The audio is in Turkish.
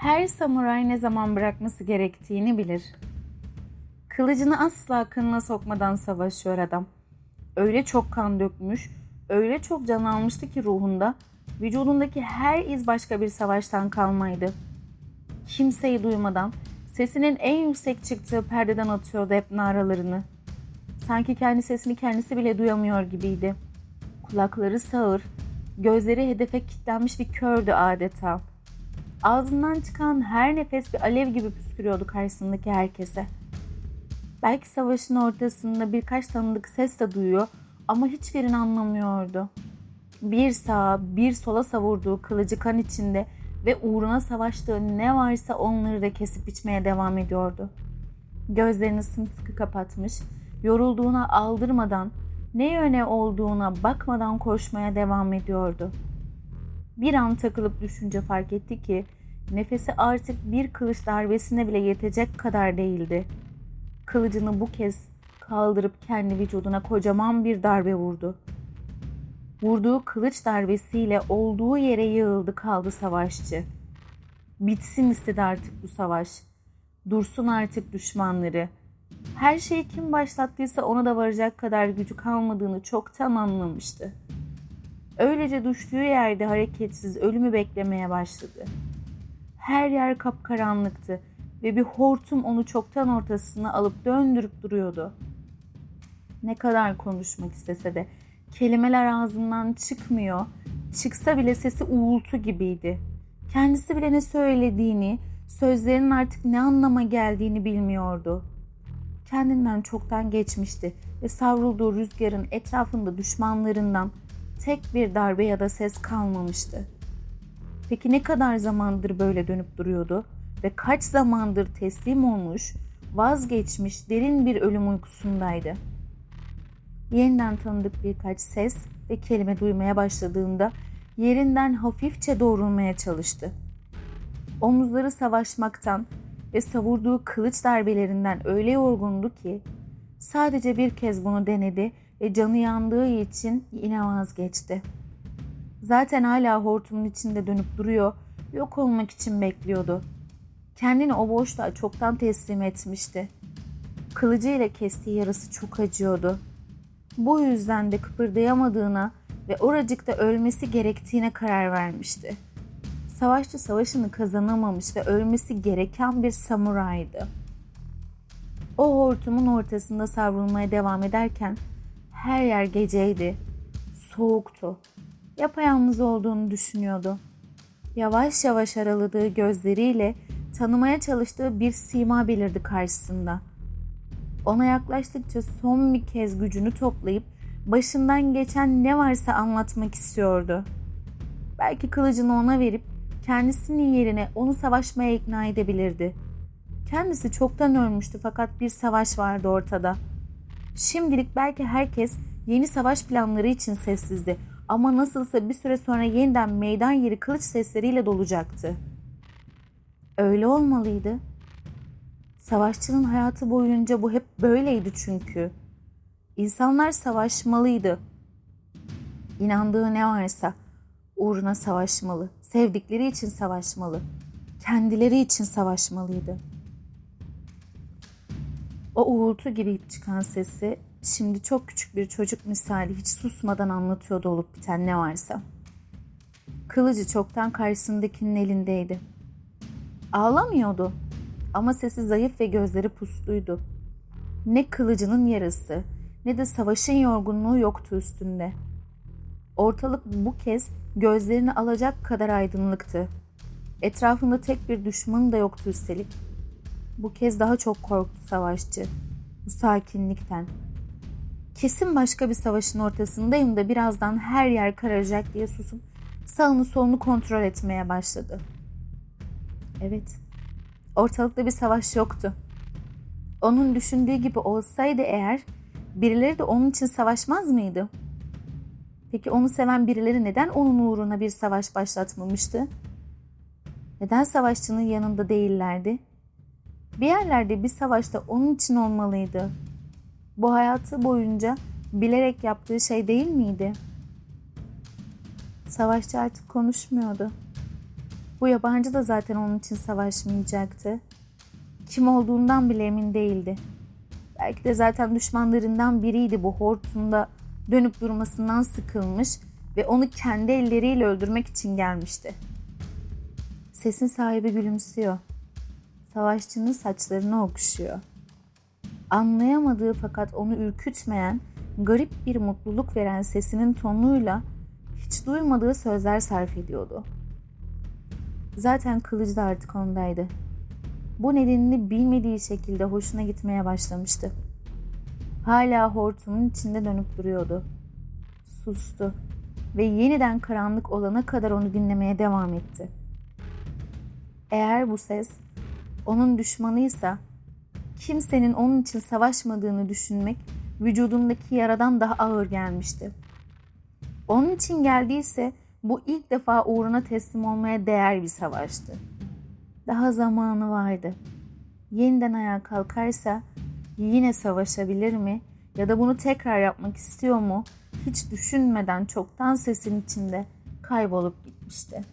Her samuray ne zaman bırakması gerektiğini bilir. Kılıcını asla kınına sokmadan savaşıyor adam. Öyle çok kan dökmüş, öyle çok can almıştı ki ruhunda, vücudundaki her iz başka bir savaştan kalmaydı. Kimseyi duymadan, sesinin en yüksek çıktığı perdeden atıyordu hep naralarını. Sanki kendi sesini kendisi bile duyamıyor gibiydi. Kulakları sağır, gözleri hedefe kilitlenmiş bir kördü adeta. Ağzından çıkan her nefes bir alev gibi püskürüyordu karşısındaki herkese. Belki savaşın ortasında birkaç tanıdık ses de duyuyor ama hiçbirini anlamıyordu. Bir sağa bir sola savurduğu kılıcı kan içinde ve uğruna savaştığı ne varsa onları da kesip biçmeye devam ediyordu. Gözlerini sımsıkı kapatmış, yorulduğuna aldırmadan, ne yöne olduğuna bakmadan koşmaya devam ediyordu. Bir an takılıp düşünce fark etti ki nefesi artık bir kılıç darbesine bile yetecek kadar değildi. Kılıcını bu kez kaldırıp kendi vücuduna kocaman bir darbe vurdu. Vurduğu kılıç darbesiyle olduğu yere yığıldı kaldı savaşçı. Bitsin istedi artık bu savaş. Dursun artık düşmanları. Her şeyi kim başlattıysa ona da varacak kadar gücü kalmadığını çoktan anlamıştı. Öylece düştüğü yerde hareketsiz ölümü beklemeye başladı. Her yer kapkaranlıktı ve bir hortum onu çoktan ortasına alıp döndürüp duruyordu. Ne kadar konuşmak istese de kelimeler ağzından çıkmıyor, çıksa bile sesi uğultu gibiydi. Kendisi bile ne söylediğini, sözlerin artık ne anlama geldiğini bilmiyordu. Kendinden çoktan geçmişti ve savrulduğu rüzgarın etrafında düşmanlarından tek bir darbe ya da ses kalmamıştı. Peki ne kadar zamandır böyle dönüp duruyordu ve kaç zamandır teslim olmuş, vazgeçmiş derin bir ölüm uykusundaydı. Yeniden tanıdık birkaç ses ve kelime duymaya başladığında yerinden hafifçe doğrulmaya çalıştı. Omuzları savaşmaktan ve savurduğu kılıç darbelerinden öyle yorgundu ki sadece bir kez bunu denedi ve canı yandığı için yine vazgeçti. Zaten hala hortumun içinde dönüp duruyor, yok olmak için bekliyordu. Kendini o boşluğa çoktan teslim etmişti. Kılıcı ile kestiği yarası çok acıyordu. Bu yüzden de kıpırdayamadığına ve oracıkta ölmesi gerektiğine karar vermişti. Savaşçı savaşını kazanamamış ve ölmesi gereken bir samuraydı. O hortumun ortasında savrulmaya devam ederken her yer geceydi. Soğuktu. Yapayalnız olduğunu düşünüyordu. Yavaş yavaş araladığı gözleriyle tanımaya çalıştığı bir sima belirdi karşısında. Ona yaklaştıkça son bir kez gücünü toplayıp başından geçen ne varsa anlatmak istiyordu. Belki kılıcını ona verip kendisinin yerine onu savaşmaya ikna edebilirdi. Kendisi çoktan ölmüştü fakat bir savaş vardı ortada. Şimdilik belki herkes yeni savaş planları için sessizdi ama nasılsa bir süre sonra yeniden meydan yeri kılıç sesleriyle dolacaktı. Öyle olmalıydı. Savaşçının hayatı boyunca bu hep böyleydi çünkü. İnsanlar savaşmalıydı. İnandığı ne varsa uğruna savaşmalı, sevdikleri için savaşmalı, kendileri için savaşmalıydı. O uğultu gibi çıkan sesi şimdi çok küçük bir çocuk misali hiç susmadan anlatıyordu olup biten ne varsa. Kılıcı çoktan karşısındakinin elindeydi. Ağlamıyordu ama sesi zayıf ve gözleri pusluydu. Ne kılıcının yarısı ne de savaşın yorgunluğu yoktu üstünde. Ortalık bu kez gözlerini alacak kadar aydınlıktı. Etrafında tek bir düşmanı da yoktu üstelik. Bu kez daha çok korktu savaşçı. Bu sakinlikten. Kesin başka bir savaşın ortasındayım da birazdan her yer kararacak diye susup sağını solunu kontrol etmeye başladı. Evet, ortalıkta bir savaş yoktu. Onun düşündüğü gibi olsaydı eğer birileri de onun için savaşmaz mıydı? Peki onu seven birileri neden onun uğruna bir savaş başlatmamıştı? Neden savaşçının yanında değillerdi? Bir yerlerde bir savaşta onun için olmalıydı. Bu hayatı boyunca bilerek yaptığı şey değil miydi? Savaşçı artık konuşmuyordu. Bu yabancı da zaten onun için savaşmayacaktı. Kim olduğundan bile emin değildi. Belki de zaten düşmanlarından biriydi bu hortumda dönüp durmasından sıkılmış ve onu kendi elleriyle öldürmek için gelmişti. Sesin sahibi gülümsüyor. Savaşçının saçlarını okşuyor. Anlayamadığı fakat onu ürkütmeyen, garip bir mutluluk veren sesinin tonuyla hiç duymadığı sözler sarf ediyordu. Zaten kılıç da artık ondaydı. Bu nedenini bilmediği şekilde hoşuna gitmeye başlamıştı. Hala hortumun içinde dönüp duruyordu. Sustu ve yeniden karanlık olana kadar onu dinlemeye devam etti. Eğer bu ses onun düşmanıysa kimsenin onun için savaşmadığını düşünmek vücudundaki yaradan daha ağır gelmişti. Onun için geldiyse bu ilk defa uğruna teslim olmaya değer bir savaştı. Daha zamanı vardı. Yeniden ayağa kalkarsa yine savaşabilir mi ya da bunu tekrar yapmak istiyor mu hiç düşünmeden çoktan sesin içinde kaybolup gitmişti.